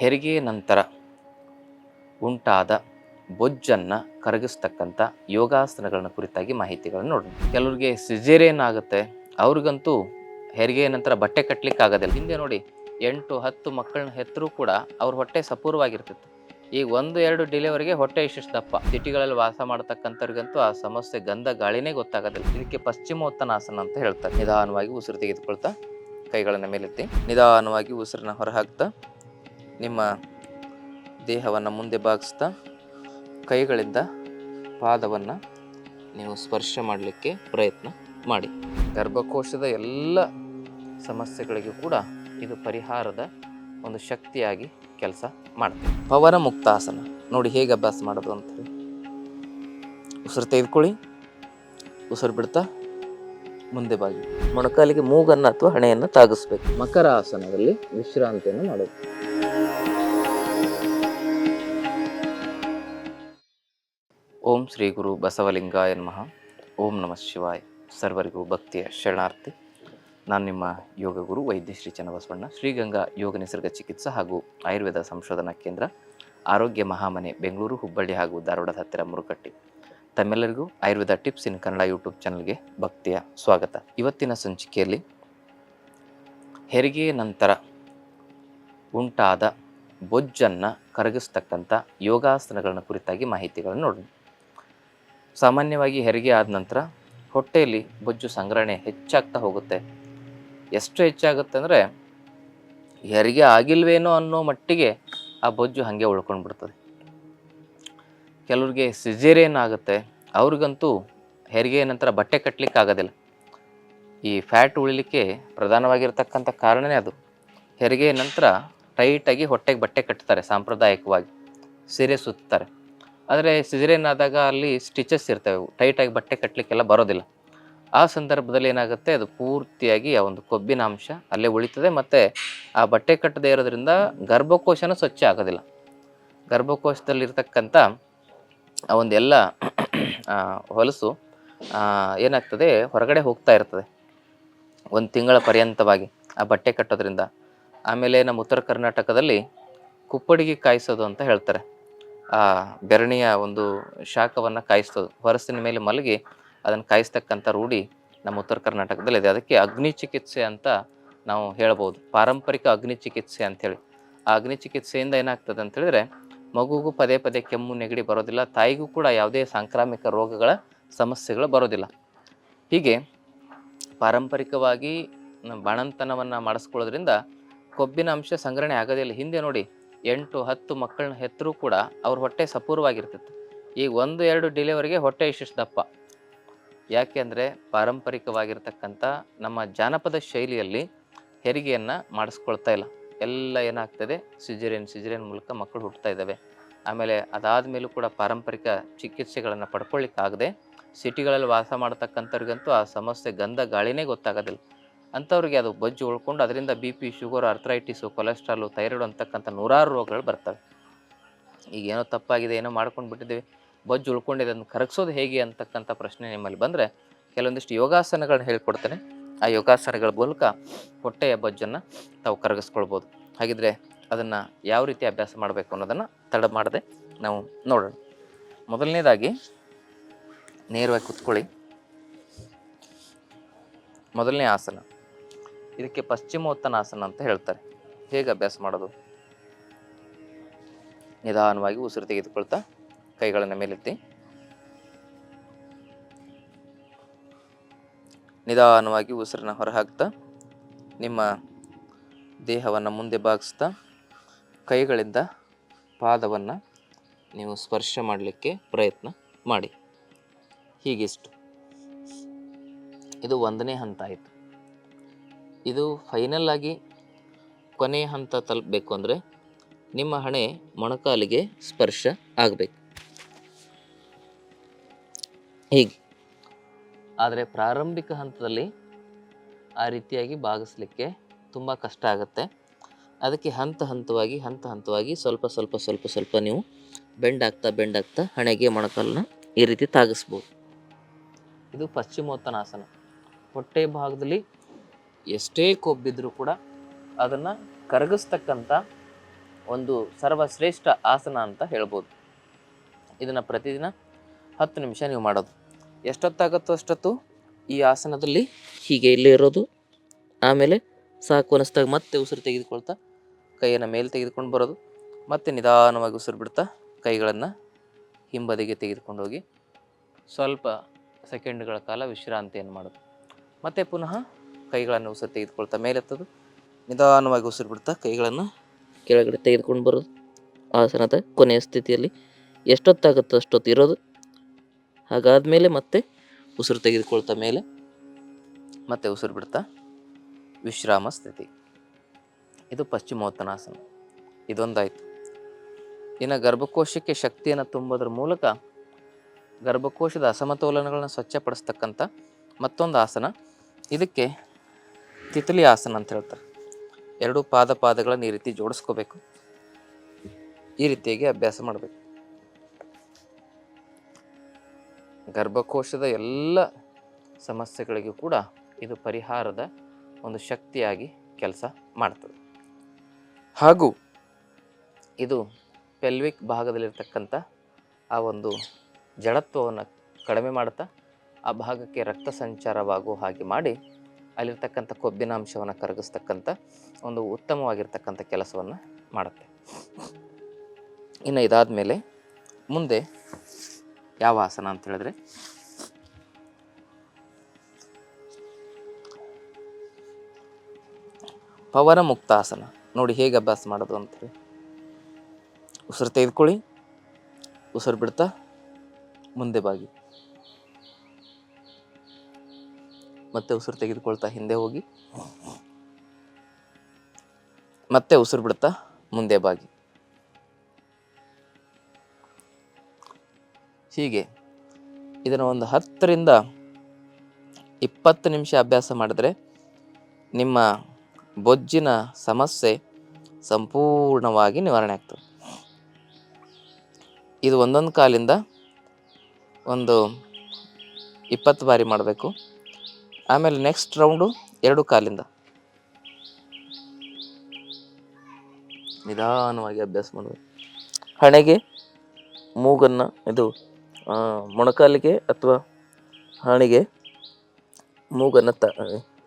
ಹೆರಿಗೆಯ ನಂತರ ಉಂಟಾದ ಬೊಜ್ಜನ್ನು ಕರಗಿಸ್ತಕ್ಕಂಥ ಯೋಗಾಸನಗಳನ್ನ ಕುರಿತಾಗಿ ಮಾಹಿತಿಗಳನ್ನು ನೋಡೋಣ. ಕೆಲವ್ರಿಗೆ ಸಿಜೇರಿಯನ್ ಆಗುತ್ತೆ, ಅವ್ರಿಗಂತೂ ಹೆರಿಗೆ ನಂತರ ಬಟ್ಟೆ ಕಟ್ಟಲಿಕ್ಕೆ ಆಗೋದಿಲ್ಲ ಹಿಂದೆ ನೋಡಿ ಎಂಟು ಹತ್ತು ಮಕ್ಕಳನ್ನ ಹೆತ್ತರೂ ಕೂಡ ಅವ್ರ ಹೊಟ್ಟೆ ಸಪೂರ್ವಾಗಿರ್ತಿತ್ತು. ಈಗ ಒಂದು ಎರಡು ಡಿಲೆವರಿಗೆ ಹೊಟ್ಟೆ ಇಷ್ಟಿಷ್ಟು ದಪ್ಪ ಸಿಟಿಗಳಲ್ಲಿ ವಾಸ ಮಾಡತಕ್ಕಂಥವ್ರಿಗಂತೂ ಆ ಸಮಸ್ಯೆ ಗಂಧ ಗಾಳಿನೇ ಗೊತ್ತಾಗೋದಿಲ್ಲ. ಇದಕ್ಕೆ ಪಶ್ಚಿಮೋತ್ತನಾಸನ ಅಂತ ಹೇಳ್ತಾರೆ. ನಿಧಾನವಾಗಿ ಉಸಿರು ತೆಗೆದುಕೊಳ್ತಾ ಕೈಗಳನ್ನು ಮೇಲೆತ್ತಿ ನಿಧಾನವಾಗಿ ಉಸಿರನ್ನ ಹೊರಹಾಕ್ತಾ ನಿಮ್ಮ ದೇಹವನ್ನು ಮುಂದೆ ಬಾಗಿಸ್ತಾ ಕೈಗಳಿಂದ ಪಾದವನ್ನು ನೀವು ಸ್ಪರ್ಶ ಮಾಡಲಿಕ್ಕೆ ಪ್ರಯತ್ನ ಮಾಡಿ. ಗರ್ಭಕೋಶದ ಎಲ್ಲ ಸಮಸ್ಯೆಗಳಿಗೂ ಕೂಡ ಇದು ಪರಿಹಾರದ ಒಂದು ಶಕ್ತಿಯಾಗಿ ಕೆಲಸ ಮಾಡುತ್ತೆ ಪವನ ಮುಕ್ತಾಸನ. ನೋಡಿ ಹೇಗೆ ಅಭ್ಯಾಸ ಮಾಡೋದು ಅಂತ ಉಸಿರು ತೆಗೆದುಕೊಳ್ಳಿ. ಉಸಿರು ಬಿಡ್ತಾ ಮುಂದೆ ಬಾಗಿ. ಮೊಣಕಾಲಿಗೆ ಮೂಗನ್ನು ಅಥವಾ ಹಣೆಯನ್ನು ತಾಗಿಸ್ಬೇಕು. ಮಕರ ಆಸನದಲ್ಲಿ ವಿಶ್ರಾಂತಿಯನ್ನು ಮಾಡೋದು. ಓಂ ಶ್ರೀ ಗುರು ಬಸವಲಿಂಗಾಯ ನಮಃ. ಓಂ ನಮಃ ಶಿವಾಯ. ಸರ್ವರಿಗೂ ಭಕ್ತಿಯ ಶರಣಾರ್ಥಿ. ನಾನು ನಿಮ್ಮ ಯೋಗ ಗುರು ವೈದ್ಯ ಶ್ರೀ ಚನ್ನಬಸವಣ್ಣ, ಶ್ರೀಗಂಗಾ ಯೋಗ ನಿಸರ್ಗ ಚಿಕಿತ್ಸಾ ಹಾಗೂ ಆಯುರ್ವೇದ ಸಂಶೋಧನಾ ಕೇಂದ್ರ, ಆರೋಗ್ಯ ಮಹಾಮನೆ, ಬೆಂಗಳೂರು, ಹುಬ್ಬಳ್ಳಿ ಹಾಗೂ ಧಾರವಾಡದ ಹತ್ತಿರ ಮುರುಕಟ್ಟಿ ತಮ್ಮೆಲ್ಲರಿಗೂ Ayurveda tips in Kannada YouTube ಚಾನಲ್ಗೆ ಭಕ್ತಿಯ ಸ್ವಾಗತ. ಇವತ್ತಿನ ಸಂಚಿಕೆಯಲ್ಲಿ ಹೆರಿಗೆಯ ನಂತರ ಉಂಟಾದ ಬೊಜ್ಜನ್ನು ಕರಗಿಸ್ತಕ್ಕಂಥ ಯೋಗಾಸನಗಳನ್ನ ಕುರಿತಾಗಿ ಮಾಹಿತಿಗಳನ್ನು ನೋಡೋಣ. ಸಾಮಾನ್ಯವಾಗಿ ಹೆರಿಗೆ ಆದ ನಂತರ ಹೊಟ್ಟೆಯಲ್ಲಿ ಬೊಜ್ಜು ಸಂಗ್ರಹಣೆ ಹೆಚ್ಚಾಗ್ತಾ ಹೋಗುತ್ತೆ. ಎಷ್ಟು ಹೆಚ್ಚಾಗುತ್ತೆ ಅಂದರೆ ಹೆರಿಗೆ ಆಗಿಲ್ವೇನೋ ಅನ್ನೋ ಮಟ್ಟಿಗೆ ಆ ಬೊಜ್ಜು ಹಾಗೆ ಉಳ್ಕೊಂಡು ಬಿಡ್ತದೆ ಕೆಲವ್ರಿಗೆ ಸಿಜೇರಿಯನ್ ಆಗುತ್ತೆ, ಅವ್ರಿಗಂತೂ ಹೆರಿಗೆ ನಂತರ ಬಟ್ಟೆ ಕಟ್ಟಲಿಕ್ಕೆ ಆಗೋದಿಲ್ಲ. ಈ ಫ್ಯಾಟ್ ಉಳಿಲಿಕ್ಕೆ ಪ್ರಧಾನವಾಗಿರ್ತಕ್ಕಂಥ ಕಾರಣನೇ ಅದು. ಹೆರಿಗೆ ನಂತರ ಟೈಟಾಗಿ ಹೊಟ್ಟೆಗೆ ಬಟ್ಟೆ ಕಟ್ತಾರೆ ಸಾಂಪ್ರದಾಯಿಕವಾಗಿ. ಸೀರೆ ಸುತ್ತಾರೆ. ಆದರೆ ಸಿಜರೇನ್ ಆದಾಗ ಅಲ್ಲಿ ಸ್ಟಿಚಸ್ ಇರ್ತವೆ ಟೈಟಾಗಿ ಬಟ್ಟೆ ಕಟ್ಟಲಿಕ್ಕೆಲ್ಲ ಬರೋದಿಲ್ಲ. ಆ ಸಂದರ್ಭದಲ್ಲಿ ಏನಾಗುತ್ತೆ, ಅದು ಪೂರ್ತಿಯಾಗಿ ಆ ಒಂದು ಕೊಬ್ಬಿನ ಅಂಶ ಅಲ್ಲೇ ಉಳಿತದೆ ಮತ್ತು ಆ ಬಟ್ಟೆ ಕಟ್ಟದೇ ಇರೋದ್ರಿಂದ ಗರ್ಭಕೋಶನೂ ಸ್ವಚ್ಛ ಆಗೋದಿಲ್ಲ. ಗರ್ಭಕೋಶದಲ್ಲಿರ್ತಕ್ಕಂಥ ಆ ಒಂದೆಲ್ಲ ಎಲ್ಲ ಹೊಲಸು ಏನಾಗ್ತದೆ, ಹೊರಗಡೆ ಹೋಗ್ತಾ ಇರ್ತದೆ. ಒಂದು ತಿಂಗಳ ಪರ್ಯಂತವಾಗಿ ಆ ಬಟ್ಟೆ ಕಟ್ಟೋದ್ರಿಂದ. ಆಮೇಲೆ ನಮ್ಮ ಉತ್ತರ ಕರ್ನಾಟಕದಲ್ಲಿ ಕುಪ್ಪಡಿಗೆ ಕಾಯಿಸೋದು ಅಂತ ಹೇಳ್ತಾರೆ. ಆ ಬೆರಣಿಯ ಒಂದು ಶಾಖವನ್ನು ಕಾಯಿಸ್ತದೆ. ಹೊರಸಿನ ಮೇಲೆ ಮಲಗಿ ಅದನ್ನು ಕಾಯಿಸ್ತಕ್ಕಂಥ ರೂಢಿ ನಮ್ಮ ಉತ್ತರ ಕರ್ನಾಟಕದಲ್ಲಿದೆ ಅದಕ್ಕೆ ಅಗ್ನಿ ಚಿಕಿತ್ಸೆ ಅಂತ ನಾವು ಹೇಳ್ಬೋದು. ಪಾರಂಪರಿಕ ಅಗ್ನಿ ಚಿಕಿತ್ಸೆ ಅಂಥೇಳಿ. ಆ ಅಗ್ನಿ ಚಿಕಿತ್ಸೆಯಿಂದ ಏನಾಗ್ತದೆ ಅಂತ ಹೇಳಿದ್ರೆ ಮಗುಗೂ ಪದೇ ಪದೇ ಕೆಮ್ಮು, ನೆಗಡಿ ಬರೋದಿಲ್ಲ. ತಾಯಿಗೂ ಕೂಡ ಯಾವುದೇ ಸಾಂಕ್ರಾಮಿಕ ರೋಗಗಳ ಸಮಸ್ಯೆಗಳು ಬರೋದಿಲ್ಲ. ಹೀಗೆ ಪಾರಂಪರಿಕವಾಗಿ ಬಾಣಂತನವನ್ನು ಮಾಡಿಸ್ಕೊಳ್ಳೋದ್ರಿಂದ ಕೊಬ್ಬಿನ ಅಂಶ ಸಂಗ್ರಹಣೆ ಆಗೋದಿಲ್ಲ ಹಿಂದೆ ನೋಡಿ ಎಂಟು ಹತ್ತು ಮಕ್ಕಳನ್ನ ಹೆತ್ತರೂ ಕೂಡ ಅವ್ರ ಹೊಟ್ಟೆ ಸಪೂರ್ವಾಗಿರ್ತಿತ್ತು ಈಗ ಒಂದು, ಎರಡು ಡಿಲೆವರಿಗೆ ಹೊಟ್ಟೆ ಇಷ್ಟಿಷ್ಟು ದಪ್ಪ. ಯಾಕೆ ಅಂದರೆ ಪಾರಂಪರಿಕವಾಗಿರ್ತಕ್ಕಂಥ ನಮ್ಮ ಜಾನಪದ ಶೈಲಿಯಲ್ಲಿ ಹೆರಿಗೆಯನ್ನು ಮಾಡಿಸ್ಕೊಳ್ತಾ ಇಲ್ಲ. ಎಲ್ಲ ಏನಾಗ್ತದೆ? ಸಿಜರಿಯನ್ ಸಿಜರಿಯನ್ ಮೂಲಕ ಮಕ್ಕಳು ಹುಟ್ಟುತ್ತಾ ಇದ್ದಾವೆ. ಆಮೇಲೆ ಅದಾದ ಮೇಲೂ ಕೂಡ ಪಾರಂಪರಿಕ ಚಿಕಿತ್ಸೆಗಳನ್ನು ಪಡ್ಕೊಳ್ಳಿಕ್ಕಾಗದೆ ಸಿಟಿಗಳಲ್ಲಿ ವಾಸ ಮಾಡ್ತಕ್ಕಂಥವ್ರಿಗಂತೂ ಆ ಸಮಸ್ಯೆ, ಗಂಧ, ಗಾಳಿನೇ ಗೊತ್ತಾಗೋದಿಲ್ಲ. ಅಂಥವ್ರಿಗೆ ಅದು ಬೊಜ್ಜು ಉಳ್ಕೊಂಡು ಅದರಿಂದ B P, sugar arthritis cholesterol thyroid ಅಂತಕ್ಕಂಥ ನೂರಾರು ರೋಗಗಳು ಬರ್ತವೆ. ಈಗ ಏನೋ ತಪ್ಪಾಗಿದೆ, ಏನೋ ಮಾಡ್ಕೊಂಡು ಬಿಟ್ಟಿದ್ದೀವಿ. ಬೊಜ್ಜು ಉಳ್ಕೊಂಡಿದೆ ಅದನ್ನು ಕರಗಿಸೋದು ಹೇಗೆ ಅಂತಕ್ಕಂಥ ಪ್ರಶ್ನೆ ನಿಮ್ಮಲ್ಲಿ ಬಂದರೆ ಕೆಲವೊಂದಿಷ್ಟು ಯೋಗಾಸನಗಳನ್ನ ಹೇಳ್ಕೊಡ್ತೇನೆ. ಆ ಯೋಗಾಸನಗಳ ಮೂಲಕ ಹೊಟ್ಟೆಯ ಬೊಜ್ಜನ್ನು ತಾವು ಕರಗಿಸ್ಕೊಳ್ಬೋದು. ಹಾಗಿದ್ರೆ ಅದನ್ನು ಯಾವ ರೀತಿ ಅಭ್ಯಾಸ ಮಾಡಬೇಕು ಅನ್ನೋದನ್ನು ತಡ ಮಾಡದೆ ನಾವು ನೋಡೋಣ. ಮೊದಲನೇದಾಗಿ ನೇರವಾಗಿ ಕುತ್ಕೊಳ್ಳಿ. ಮೊದಲನೇ ಆಸನ. ಇದಕ್ಕೆ ಪಶ್ಚಿಮೋತ್ತನಾಸನ ಅಂತ ಹೇಳ್ತಾರೆ. ಹೇಗೆ ಅಭ್ಯಾಸ ಮಾಡೋದು? ನಿಧಾನವಾಗಿ ಉಸಿರು ತೆಗೆದುಕೊಳ್ತಾ ಕೈಗಳನ್ನು ಮೇಲೆತ್ತಿ ನಿಧಾನವಾಗಿ ಉಸಿರನ್ನ ಹೊರಹಾಕ್ತಾ, ನಿಮ್ಮ ದೇಹವನ್ನು ಮುಂದೆ ಬಾಗಿಸ್ತಾ ಕೈಗಳಿಂದ ಪಾದವನ್ನು ನೀವು ಸ್ಪರ್ಶ ಮಾಡಲಿಕ್ಕೆ ಪ್ರಯತ್ನ ಮಾಡಿ. ಹೀಗಿಷ್ಟು. ಇದು ಒಂದನೇ ಹಂತ ಆಯಿತು. ಇದು ಫೈನಲ್ ಆಗಿ ಕೊನೆಯ ಹಂತ ತಲುಪಬೇಕು ಅಂದರೆ ನಿಮ್ಮ ಹಣೆ ಮೊಣಕಾಲಿಗೆ ಸ್ಪರ್ಶ ಆಗಬೇಕು. ಹೀಗೆ. ಆದರೆ ಪ್ರಾರಂಭಿಕ ಹಂತದಲ್ಲಿ ಆ ರೀತಿಯಾಗಿ ಭಾಗಿಸ್ಲಿಕ್ಕೆ ತುಂಬ ಕಷ್ಟ ಆಗುತ್ತೆ. ಅದಕ್ಕೆ ಹಂತ ಹಂತವಾಗಿ ಹಂತ ಹಂತವಾಗಿ ಸ್ವಲ್ಪ ಸ್ವಲ್ಪ ಸ್ವಲ್ಪ ಸ್ವಲ್ಪ ನೀವು ಬೆಂಡ್ ಆಗ್ತಾ ಹಣೆಗೆ ಮೊಣಕಾಲನ್ನ ಈ ರೀತಿ ತಾಗಿಸ್ಬೋದು. ಇದು ಪಶ್ಚಿಮೋತ್ತನಾಸನ ಹೊಟ್ಟೆ ಭಾಗದಲ್ಲಿ ಎಷ್ಟೇ ಕೊಬ್ಬಿದ್ರೂ ಕೂಡ ಅದನ್ನು ಕರಗಿಸ್ತಕ್ಕಂಥ ಒಂದು ಸರ್ವಶ್ರೇಷ್ಠ ಆಸನ ಅಂತ ಹೇಳ್ಬೋದು. ಇದನ್ನು ಪ್ರತಿದಿನ ಹತ್ತು ನಿಮಿಷ ನೀವು ಮಾಡೋದು. ಎಷ್ಟೊತ್ತಾಗತ್ತೋ ಅಷ್ಟೊತ್ತು ಈ ಆಸನದಲ್ಲಿ ಹೀಗೆ ಇಲ್ಲೇ ಇರೋದು. ಆಮೇಲೆ ಸಾಕು ಅನಿಸ್ದಾಗ ಮತ್ತೆ ಉಸಿರು ತೆಗೆದುಕೊಳ್ತಾ ಕೈಯನ್ನು ಮೇಲೆ ತೆಗೆದುಕೊಂಡು ಬರೋದು. ಮತ್ತೆ ನಿಧಾನವಾಗಿ ಉಸಿರು ಬಿಡ್ತಾ ಕೈಗಳನ್ನು ಹಿಂಬದಿಗೆ ತೆಗೆದುಕೊಂಡು ಹೋಗಿ ಸ್ವಲ್ಪ ಸೆಕೆಂಡ್ಗಳ ಕಾಲ ವಿಶ್ರಾಂತಿಯನ್ನು ಮಾಡೋದು. ಮತ್ತೆ ಪುನಃ ಕೈಗಳನ್ನು ಉಸಿರು ತೆಗೆದುಕೊಳ್ತಾ ಮೇಲೆತ್ತದು. ನಿಧಾನವಾಗಿ ಉಸಿರು ಬಿಡ್ತಾ ಕೈಗಳನ್ನು ಕೆಳಗಡೆ ತೆಗೆದುಕೊಂಡು ಬರೋದು. ಆಸನದ ಕೊನೆಯ ಸ್ಥಿತಿಯಲ್ಲಿ ಎಷ್ಟೊತ್ತಾಗುತ್ತೋ ಅಷ್ಟೊತ್ತು ಇರೋದು. ಹಾಗಾದ್ಮೇಲೆ ಮತ್ತೆ ಉಸಿರು ತೆಗೆದುಕೊಳ್ತಾ ಮೇಲೆ ಮತ್ತೆ ಉಸಿರು ಬಿಡ್ತಾ ವಿಶ್ರಾಮ ಸ್ಥಿತಿ. ಇದು ಪಶ್ಚಿಮೋತ್ತನಾಸನ ಇದೊಂದಾಯಿತು. ಇನ್ನು ಗರ್ಭಕೋಶಕ್ಕೆ ಶಕ್ತಿಯನ್ನು ತುಂಬೋದ್ರ ಮೂಲಕ ಗರ್ಭಕೋಶದ ಅಸಮತೋಲನಗಳನ್ನು ಸ್ವಚ್ಛಪಡಿಸ್ತಕ್ಕಂಥ ಮತ್ತೊಂದು ಆಸನ. ಇದಕ್ಕೆ ತಿತಲಿ ಆಸನ ಅಂತ ಹೇಳ್ತಾರೆ. ಎರಡು ಪಾದ ಪಾದಗಳನ್ನು ಈ ರೀತಿ ಜೋಡಿಸ್ಕೋಬೇಕು. ಈ ರೀತಿಯಾಗಿ ಅಭ್ಯಾಸ ಮಾಡಬೇಕು. ಗರ್ಭಕೋಶದ ಎಲ್ಲ ಸಮಸ್ಯೆಗಳಿಗೂ ಕೂಡ ಇದು ಪರಿಹಾರದ ಒಂದು ಶಕ್ತಿಯಾಗಿ ಕೆಲಸ ಮಾಡ್ತದೆ. ಹಾಗೂ ಇದು ಪೆಲ್ವಿಕ್ ಭಾಗದಲ್ಲಿರ್ತಕ್ಕಂಥ ಆ ಒಂದು ಜಡತ್ವವನ್ನು ಕಡಿಮೆ ಮಾಡ್ತಾ ಆ ಭಾಗಕ್ಕೆ ರಕ್ತ ಸಂಚಾರವಾಗುವ ಹಾಗೆ ಮಾಡಿ ಅಲ್ಲಿರ್ತಕ್ಕಂಥ ಕೊಬ್ಬಿನ ಅಂಶವನ್ನು ಕರಗಿಸ್ತಕ್ಕಂಥ ಒಂದು ಉತ್ತಮವಾಗಿರ್ತಕ್ಕಂಥ ಕೆಲಸವನ್ನು ಮಾಡುತ್ತೆ. ಇನ್ನು ಇದಾದ ಮೇಲೆ ಮುಂದೆ ಯಾವ ಆಸನ ಅಂತ ಹೇಳಿದ್ರೆ, ಪವನ ಮುಕ್ತಾಸನ. ನೋಡಿ ಹೇಗೆ ಅಭ್ಯಾಸ ಮಾಡೋದು ಅಂತೇಳಿ ಉಸಿರು ತೆಗೆದುಕೊಳ್ಳಿ, ಉಸಿರು ಬಿಡ್ತಾ ಮುಂದೆ ಬಾಗಿ. ಮತ್ತೆ ಉಸಿರು ತೆಗೆದುಕೊಳ್ತಾ ಹಿಂದೆ ಹೋಗಿ. ಮತ್ತೆ ಉಸಿರು ಬಿಡ್ತಾ ಮುಂದೆ ಬಾಗಿ. ಹೀಗೆ ಇದನ್ನು ಒಂದು ಹತ್ತರಿಂದ ಇಪ್ಪತ್ತು ನಿಮಿಷ ಅಭ್ಯಾಸ ಮಾಡಿದ್ರೆ ನಿಮ್ಮ ಬೊಜ್ಜಿನ ಸಮಸ್ಯೆ ಸಂಪೂರ್ಣವಾಗಿ ನಿವಾರಣೆ ಆಗ್ತದೆ. ಇದು ಒಂದೊಂದು ಕಾಲಿಂದ ಒಂದು ಇಪ್ಪತ್ತು ಬಾರಿ ಮಾಡಬೇಕು. ಆಮೇಲೆ ನೆಕ್ಸ್ಟ್ ರೌಂಡು ಎರಡು ಕಾಲಿಂದ. ನಿಧಾನವಾಗಿ ಅಭ್ಯಾಸ ಮಾಡಬೇಕು ಹಣೆಗೆ, ಮೂಗನ್ನು, ಇದು ಮೊಣಕಾಲಿಗೆ ಅಥವಾ ಹಣೆಗೆ ಮೂಗನ್ನು ತ,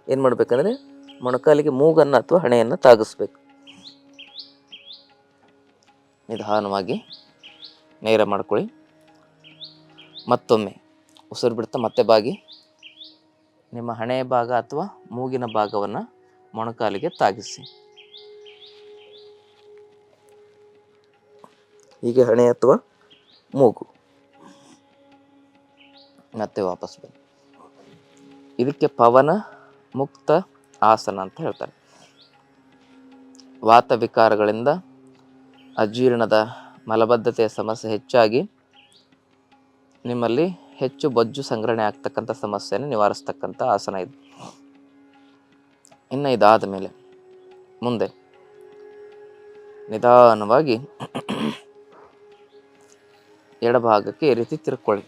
ಏನು ಮಾಡಬೇಕಂದ್ರೆ ಮೊಣಕಾಲಿಗೆ ಮೂಗನ್ನು ಅಥವಾ ಹಣೆಯನ್ನು ತಾಗಿಸ್ಬೇಕು. ನಿಧಾನವಾಗಿ ನೇರ ಮಾಡ್ಕೊಳ್ಳಿ. ಮತ್ತೊಮ್ಮೆ ಉಸಿರು ಬಿಡ್ತಾ ಮತ್ತೆ ಬಾಗಿ. ನಿಮ್ಮ ಹಣೆಯ ಭಾಗ ಅಥವಾ ಮೂಗಿನ ಭಾಗವನ್ನು ಮೊಣಕಾಲಿಗೆ ತಾಗಿಸಿ. ಹೀಗೆ ಹಣೆ ಅಥವಾ ಮೂಗು. ಮತ್ತೆ ವಾಪಸ್ ಬನ್ನಿ. ಇದಕ್ಕೆ ಪವನ ಮುಕ್ತ ಆಸನ ಅಂತ ಹೇಳ್ತಾರೆ. ವಾತ ವಿಕಾರಗಳಿಂದ ಅಜೀರ್ಣದ ಮಲಬದ್ಧತೆಯ ಸಮಸ್ಯೆ ಹೆಚ್ಚಾಗಿ ನಿಮ್ಮಲ್ಲಿ ಹೆಚ್ಚು ಬೊಜ್ಜು ಸಂಗ್ರಹಣೆ ಆಗ್ತಕ್ಕಂಥ ಸಮಸ್ಯೆಯನ್ನು ನಿವಾರಿಸ್ತಕ್ಕಂಥ ಆಸನ ಇದು. ಇನ್ನು ಇದಾದ ಮೇಲೆ, ಮುಂದೆ ನಿಧಾನವಾಗಿ ಎಡಭಾಗಕ್ಕೆ ಈ ರೀತಿ ತಿರ್ಕೊಳ್ಳಿ.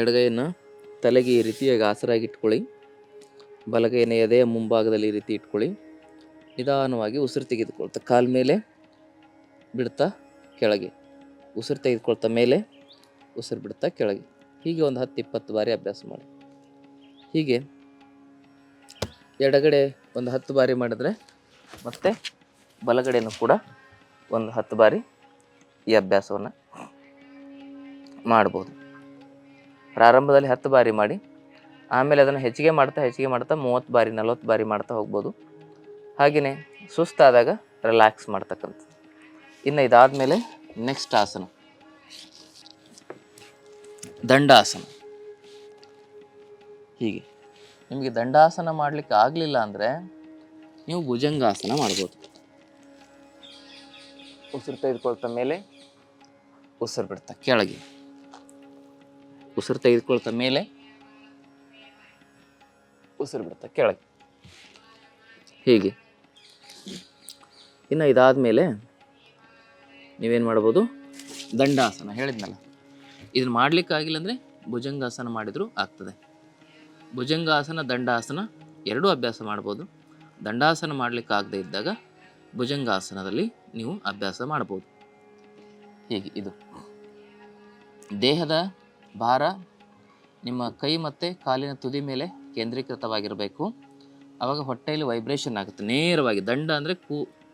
ಎಡಗೈಯನ್ನು ತಲೆಗೆ ಈ ರೀತಿಯಾಗಿ ಆಸರಾಗಿ ಇಟ್ಕೊಳ್ಳಿ. ಬಲಗೈನ ಎದೆಯ ಮುಂಭಾಗದಲ್ಲಿ ಈ ರೀತಿ ಇಟ್ಕೊಳ್ಳಿ. ನಿಧಾನವಾಗಿ ಉಸಿರು ತೆಗೆದುಕೊಳ್ತಾ, ಕಾಲ ಮೇಲೆ ಬಿಡ್ತಾ ಕೆಳಗೆ. ಉಸಿರು ತೆಗೆದುಕೊಳ್ತಾ ಮೇಲೆ ಉಸಿರು ಬಿಡ್ತಾ ಕೆಳಗೆ. ಹೀಗೆ ಒಂದು ಹತ್ತು ಇಪ್ಪತ್ತು ಬಾರಿ ಅಭ್ಯಾಸ ಮಾಡಿ. ಹೀಗೆ ಎಡಗಡೆ ಒಂದು ಹತ್ತು ಬಾರಿ ಮಾಡಿದ್ರೆ ಮತ್ತೆ ಬಲಗಡೆಯೂ ಕೂಡ ಒಂದು ಹತ್ತು ಬಾರಿ ಈ ಅಭ್ಯಾಸವನ್ನು ಮಾಡ್ಬೋದು. ಪ್ರಾರಂಭದಲ್ಲಿ ಹತ್ತು ಬಾರಿ ಮಾಡಿ, ಆಮೇಲೆ ಅದನ್ನು ಹೆಚ್ಚಿಗೆ ಮಾಡ್ತಾ ಹೆಚ್ಚಿಗೆ ಮಾಡ್ತಾ ಮೂವತ್ತು ಬಾರಿ, ನಲ್ವತ್ತು ಬಾರಿ ಮಾಡ್ತಾ ಹೋಗ್ಬೋದು. ಹಾಗೆಯೇ ಸುಸ್ತಾದಾಗ ರಿಲ್ಯಾಕ್ಸ್ ಮಾಡ್ತಕ್ಕಂಥದ್ದು. ಇನ್ನು ಇದಾದಮೇಲೆ ನೆಕ್ಸ್ಟ್ ಆಸನ ದಂಡಾಸನ. ಹೀಗೆ. ನಿಮಗೆ ದಂಡಾಸನ ಮಾಡಲಿಕ್ಕೆ ಆಗಲಿಲ್ಲ ಅಂದರೆ ನೀವು ಭುಜಂಗಾಸನ ಮಾಡ್ಬೋದು. ಉಸಿರು ತೆಗೆದುಕೊಳ್ತ ಮೇಲೆ ಉಸಿರು ಬಿಡ್ತಾ ಕೆಳಗೆ. ಉಸಿರು ತೆಗೆದುಕೊಳ್ತ ಮೇಲೆ ಉಸಿರು ಬಿಡ್ತಾ ಕೆಳಗೆ. ಹೀಗೆ. ಇನ್ನು ಇದಾದ ಮೇಲೆ ನೀವೇನು ಮಾಡ್ಬೋದು? ದಂಡಾಸನ, ಹೇಳಿದ್ನಲ್ಲ. ಇದನ್ನು ಮಾಡಲಿಕ್ಕಾಗಿಲ್ಲ ಅಂದರೆ ಭುಜಂಗಾಸನ ಮಾಡಿದರೂ ಆಗ್ತದೆ. ಭುಜಂಗಾಸನ, ದಂಡಾಸನ ಎರಡೂ ಅಭ್ಯಾಸ ಮಾಡ್ಬೋದು. ದಂಡಾಸನ ಮಾಡಲಿಕ್ಕೆ ಆಗದೇ ಇದ್ದಾಗ ಭುಜಂಗಾಸನದಲ್ಲಿ ನೀವು ಅಭ್ಯಾಸ ಮಾಡ್ಬೋದು. ಹೀಗೆ ಇದು. ದೇಹದ ಭಾರ ನಿಮ್ಮ ಕೈ ಮತ್ತು ಕಾಲಿನ ತುದಿ ಮೇಲೆ ಕೇಂದ್ರೀಕೃತವಾಗಿರಬೇಕು. ಆವಾಗ ಹೊಟ್ಟೆಯಲ್ಲಿ ವೈಬ್ರೇಷನ್ ಆಗುತ್ತೆ. ನೇರವಾಗಿ ದಂಡ ಅಂದರೆ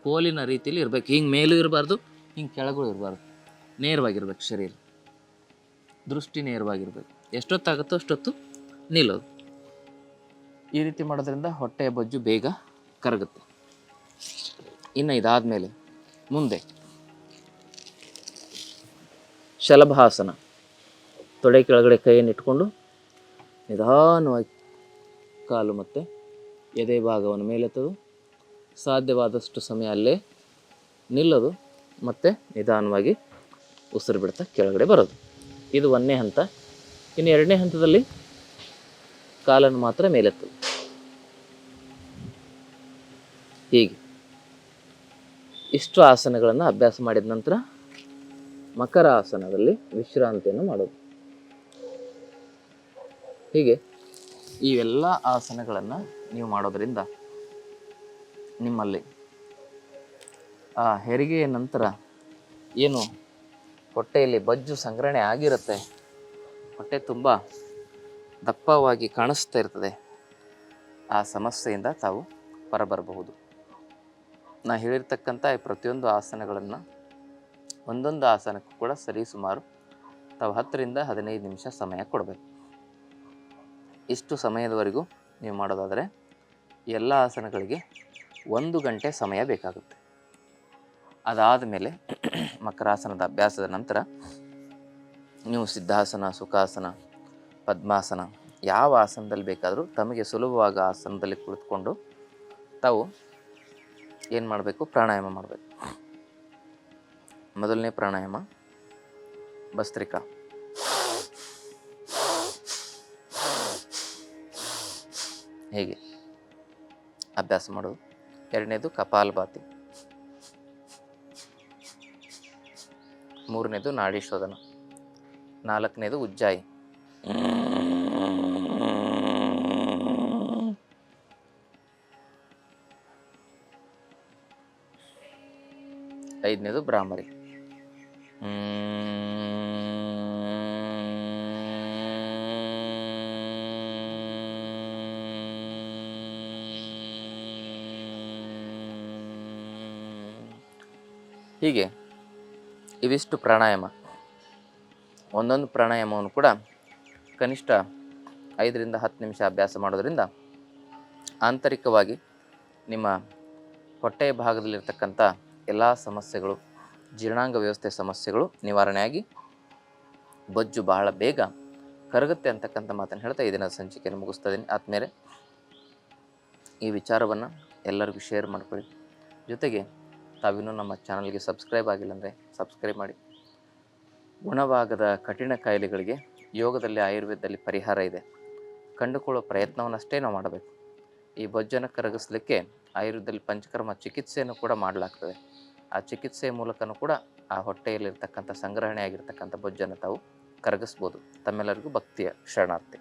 ಕೋಲಿನ ರೀತಿಯಲ್ಲಿ ಇರಬೇಕು. ಹಿಂಗೆ ಮೇಲೂ ಇರಬಾರ್ದು ಹಿಂಗೆ ಕೆಳಗಳು ಇರಬಾರ್ದು. ನೇರವಾಗಿರ್ಬೇಕು ಶರೀರ. ದೃಷ್ಟಿ ನೇರವಾಗಿರ್ಬೇಕು. ಎಷ್ಟೊತ್ತಾಗುತ್ತೋ ಅಷ್ಟೊತ್ತು ನಿಲ್ಲೋದು. ಈ ರೀತಿ ಮಾಡೋದ್ರಿಂದ ಹೊಟ್ಟೆಯ ಬೊಜ್ಜು ಬೇಗ ಕರಗುತ್ತೆ. ಇನ್ನು ಇದಾದಮೇಲೆ ಮುಂದೆ ಶಲಭಾಸನ. ತೊಡೆ ಕೆಳಗಡೆ ಕೈಯನ್ನು ಇಟ್ಕೊಂಡು ನಿಧಾನವಾಗಿ ಕಾಲು ಮತ್ತು ಎದೆ ಭಾಗವನ್ನು ಮೇಲೆತ್ತದು. ಸಾಧ್ಯವಾದಷ್ಟು ಸಮಯ ಅಲ್ಲೇ ನಿಲ್ಲೋದು. ಮತ್ತು ನಿಧಾನವಾಗಿ ಉಸಿರು ಬಿಡ್ತಾ ಕೆಳಗಡೆ ಬರೋದು. ಇದು ಒಂದನೇ ಹಂತ. ಇನ್ನು ಎರಡನೇ ಹಂತದಲ್ಲಿ ಕಾಲನ್ನು ಮಾತ್ರ ಮೇಲೆತ್ತು ಹೀಗೆ. ಇಷ್ಟು ಆಸನಗಳನ್ನು ಅಭ್ಯಾಸ ಮಾಡಿದ ನಂತರ ಮಕರ ಆಸನದಲ್ಲಿ ವಿಶ್ರಾಂತಿಯನ್ನು ಮಾಡೋದು ಹೀಗೆ ಇವೆಲ್ಲ ಆಸನಗಳನ್ನು ನೀವು ಮಾಡೋದರಿಂದ ನಿಮ್ಮಲ್ಲಿ ಆ ಹೆರಿಗೆಯ ನಂತರ ಏನು ಹೊಟ್ಟೆಯಲ್ಲಿ ಬಜ್ಜು ಸಂಗ್ರಹಣೆ ಆಗಿರುತ್ತೆ. ಹೊಟ್ಟೆ ತುಂಬ ದಪ್ಪವಾಗಿ ಕಾಣಿಸ್ತಾ ಇರ್ತದೆ. ಆ ಸಮಸ್ಯೆಯಿಂದ ತಾವು ಹೊರಬರಬಹುದು. ನಾ ಹೇಳಿರ್ತಕ್ಕಂಥ ಈ ಪ್ರತಿಯೊಂದು ಆಸನಗಳನ್ನು ಒಂದೊಂದು ಆಸನಕ್ಕೂ ಕೂಡ ಸರಿ ಸುಮಾರು ತಾವು ಹತ್ತರಿಂದ ಹದಿನೈದು ನಿಮಿಷ ಸಮಯ ಕೊಡಬೇಕು. ಇಷ್ಟು ಸಮಯದವರೆಗೂ ನೀವು ಮಾಡೋದಾದರೆ ಎಲ್ಲ ಆಸನಗಳಿಗೆ ಒಂದು ಗಂಟೆ ಸಮಯ ಬೇಕಾಗುತ್ತೆ. ಅದಾದ ಮೇಲೆ ಮಕರಾಸನದ ಅಭ್ಯಾಸದ ನಂತರ ನೀವು ಸಿದ್ಧಾಸನ, ಸುಖಾಸನ, ಪದ್ಮಾಸನ ಯಾವ ಆಸನದಲ್ಲಿ ಬೇಕಾದರೂ ತಮಗೆ ಸುಲಭವಾಗ ಆಸನದಲ್ಲಿ ಕುಳಿತುಕೊಂಡು ತಾವು ಏನು ಮಾಡಬೇಕು? ಪ್ರಾಣಾಯಾಮ ಮಾಡಬೇಕು. ಮೊದಲನೇ ಪ್ರಾಣಾಯಾಮ, ಭಸ್ತ್ರಿಕಾ. ಹೇಗೆ? ಅಭ್ಯಾಸ ಮಾಡೋದು. ಎರಡನೇದು ಕಪಾಲಭಾತಿ. ಮೂರನೇದು ನಾಡಿ ಶೋಧನ ನಾಲ್ಕನೇದು ಉಜ್ಜಾಯಿ. ಐದನೇದು ಬ್ರಾಹ್ಮರಿ. ಹೀಗೆ. ಇವಿಷ್ಟು ಪ್ರಾಣಾಯಾಮ. ಒಂದೊಂದು ಪ್ರಾಣಾಯಾಮವನ್ನು ಕೂಡ ಕನಿಷ್ಠ ಐದರಿಂದ ಹತ್ತು ನಿಮಿಷ ಅಭ್ಯಾಸ ಮಾಡೋದರಿಂದ ಆಂತರಿಕವಾಗಿ ನಿಮ್ಮ ಹೊಟ್ಟೆಯ ಭಾಗದಲ್ಲಿರ್ತಕ್ಕಂಥ ಎಲ್ಲ ಸಮಸ್ಯೆಗಳು, ಜೀರ್ಣಾಂಗ ವ್ಯವಸ್ಥೆ ಸಮಸ್ಯೆಗಳು ನಿವಾರಣೆಯಾಗಿ ಬೊಜ್ಜು ಬಹಳ ಬೇಗ ಕರಗುತ್ತೆ ಅಂತಕ್ಕಂಥ ಮಾತನ್ನು ಹೇಳ್ತಾ ಈ ದಿನದ ಸಂಚಿಕೆಯನ್ನು ಮುಗಿಸ್ತಾ ಇದ್ದೀನಿ. ಆದಮೇಲೆ ಈ ವಿಚಾರವನ್ನು ಎಲ್ಲರಿಗೂ ಶೇರ್ ಮಾಡ್ಕೊಳ್ಳಿ. ಜೊತೆಗೆ ತಾವಿನ್ನೂ ನಮ್ಮ ಚಾನಲ್ಗೆ ಸಬ್ಸ್ಕ್ರೈಬ್ ಆಗಿಲ್ಲ ಅಂದರೆ ಸಬ್ಸ್ಕ್ರೈಬ್ ಮಾಡಿ. ಗುಣವಾಗದ ಕಠಿಣ ಕಾಯಿಲೆಗಳಿಗೆ ಯೋಗದಲ್ಲಿ ಆಯುರ್ವೇದದಲ್ಲಿ ಪರಿಹಾರ ಇದೆ. ಕಂಡುಕೊಳ್ಳೋ ಪ್ರಯತ್ನವನ್ನಷ್ಟೇ ನಾವು ಮಾಡಬೇಕು. ಈ ಬೊಜ್ಜನ ಕರಗಿಸ್ಲಿಕ್ಕೆ ಆಯುರ್ವೇದದಲ್ಲಿ ಪಂಚಕರ್ಮ ಚಿಕಿತ್ಸೆಯನ್ನು ಕೂಡ ಮಾಡಲಾಗ್ತದೆ. ಆ ಚಿಕಿತ್ಸೆಯ ಮೂಲಕನೂ ಕೂಡ ಆ ಹೊಟ್ಟೆಯಲ್ಲಿರ್ತಕ್ಕಂಥ ಸಂಗ್ರಹಣೆ ಆಗಿರ್ತಕ್ಕಂಥ ಬೊಜ್ಜನ್ನು ತಾವು ಕರಗಿಸ್ಬೋದು. ತಮ್ಮೆಲ್ಲರಿಗೂ ಭಕ್ತಿಯ ಶರಣಾರ್ಥಿ.